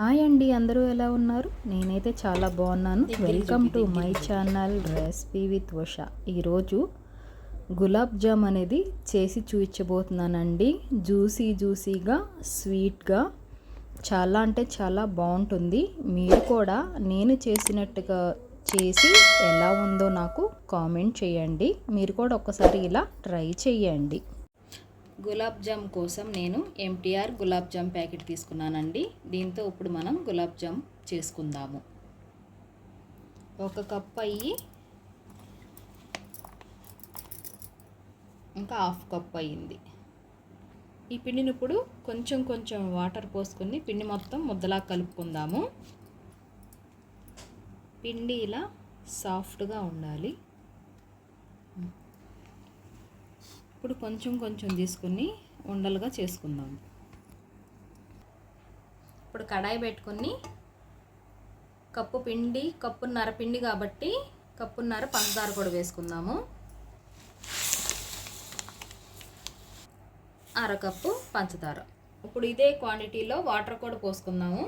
Hi అండి అందరూ ఎలా ఉన్నారు? నేనైతే చాలా బాగున్నాను. Welcome to my channel recipe with Usha ఈరోజు గులాబ్ జామ్ అనేది చేసి చూపించబోతున్నానండి. జ్యూసీ జ్యూసీగా స్వీట్గా చాలా అంటే చాలా బాగుంటుంది. మీరు కూడా నేను చేసినట్టుగా చేసి ఎలా ఉందో నాకు కామెంట్ చేయండి. మీరు కూడా ఒక్కసారి ఇలా ట్రై చేయండి. గులాబ్ జామ్ కోసం నేను ఎంటీఆర్ గులాబ్ జామ్ ప్యాకెట్ తీసుకున్నానండి. దీంతో ఇప్పుడు మనం గులాబ్ జామ్ చేసుకుందాము. ఒక కప్ అయ్యి ఇంకా హాఫ్ కప్ అయ్యింది. ఈ పిండిని ఇప్పుడు కొంచెం కొంచెం వాటర్ పోసుకుని పిండి మొత్తం ముద్దలా కలుపుకుందాము. పిండి ఇలా సాఫ్ట్గా ఉండాలి. ఇప్పుడు కొంచెం కొంచెం తీసుకుని ఉండలుగా చేసుకుందాం. ఇప్పుడు కడాయి పెట్టుకొని కప్పు పిండి కప్పున్నర పిండి కాబట్టి కప్పున్నర పంచదార కూడా వేసుకుందాము. అరకప్పు పంచదార. ఇప్పుడు ఇదే క్వాంటిటీలో వాటర్ కూడా పోసుకుందాము.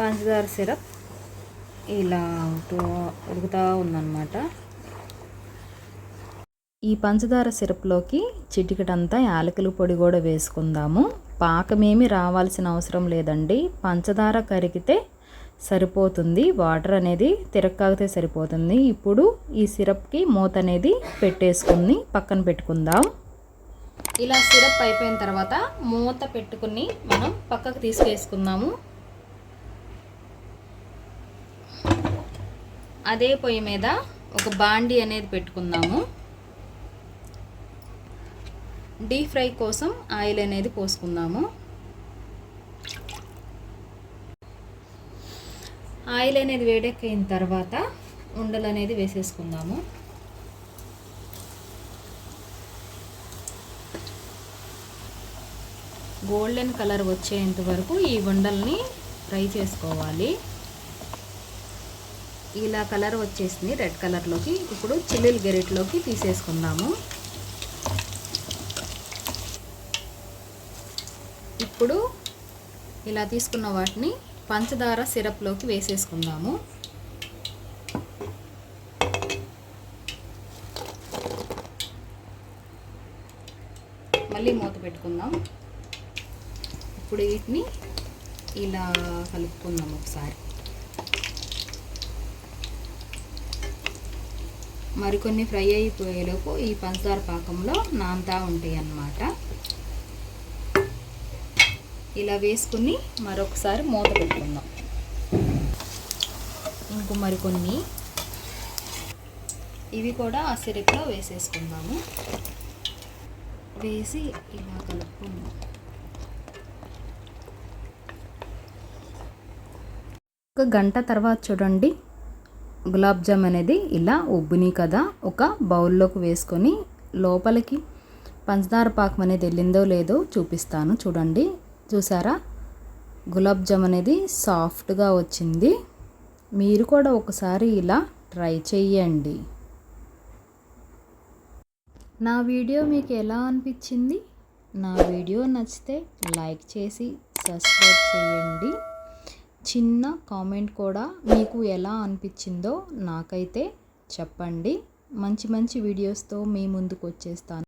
పంచదార సిరప్ ఇలా ఉడుకుతూ ఉందన్నమాట. ఈ పంచదార సిరప్లోకి చిటికటంతా యాలకుల పొడి కూడా వేసుకుందాము. పాకమేమి రావాల్సిన అవసరం లేదండి. పంచదార కరిగితే సరిపోతుంది. వాటర్ అనేది తిరక్కాగితే సరిపోతుంది. ఇప్పుడు ఈ సిరప్కి మూత అనేది పెట్టేసుకుని పక్కన పెట్టుకుందాం. ఇలా సిరప్ అయిపోయిన తర్వాత మూత పెట్టుకుని మనం పక్కకు తీసుకేసుకుందాము. అదే పొయ్యి మీద ఒక బాండి అనేది పెట్టుకుందాము. డీప్ ఫ్రై కోసం ఆయిల్ అనేది పోసుకుందాము. ఆయిల్ అనేది వేడెక్కిన తర్వాత ఉండలు అనేది వేసేసుకుందాము. గోల్డెన్ కలర్ వచ్చేంత వరకు ఈ ఉండల్ని ఫ్రై చేసుకోవాలి. ఇలా కలర్ వచ్చేసింది. రెడ్ కలర్లోకి ఇప్పుడు చిల్లీలు గెరెట్లోకి తీసేసుకుందాము. ఇప్పుడు ఇలా తీసుకున్న వాటిని పంచదార సిరప్లోకి వేసేసుకుందాము. మళ్ళీ మూత పెట్టుకుందాం. ఇప్పుడు వీటిని ఇలా కలుపుకుందాం ఒకసారి. మరికొన్ని ఫ్రై అయిపోయేలోపు ఈ పంచదార పాకంలో నాంతా ఉంటాయి అన్నమాట. ఇలా వేసుకుని మరొకసారి మూత పెట్టుకుందాం. ఇంకో మరికొన్ని. ఇవి కూడా ఆ సిరప్లో వేసేసుకుందాము. వేసి ఇలా కలుపుకుందాం. ఒక గంట తర్వాత చూడండి. గులాబ్ జామ్ అనేది ఇలా ఉబ్బుని కదా ఒక బౌల్లోకి వేసుకొని లోపలికి పంచదార పాకం అనేది వెళ్ళిందో లేదో చూపిస్తాను. చూడండి. చూసారా? గులాబ్ జామ్ అనేది సాఫ్ట్గా వచ్చింది. మీరు కూడా ఒకసారి ఇలా ట్రై చేయండి నా వీడియో మీకు ఎలా అనిపించింది? నా వీడియో నచ్చితే లైక్ చేసి సబ్స్క్రైబ్ చేయండి. చిన్న కామెంట్ కూడా మీకు ఎలా అనిపించిందో నాకైతే చెప్పండి. మంచి మంచి వీడియోస్తో మీ ముందుకు వచ్చేస్తాను.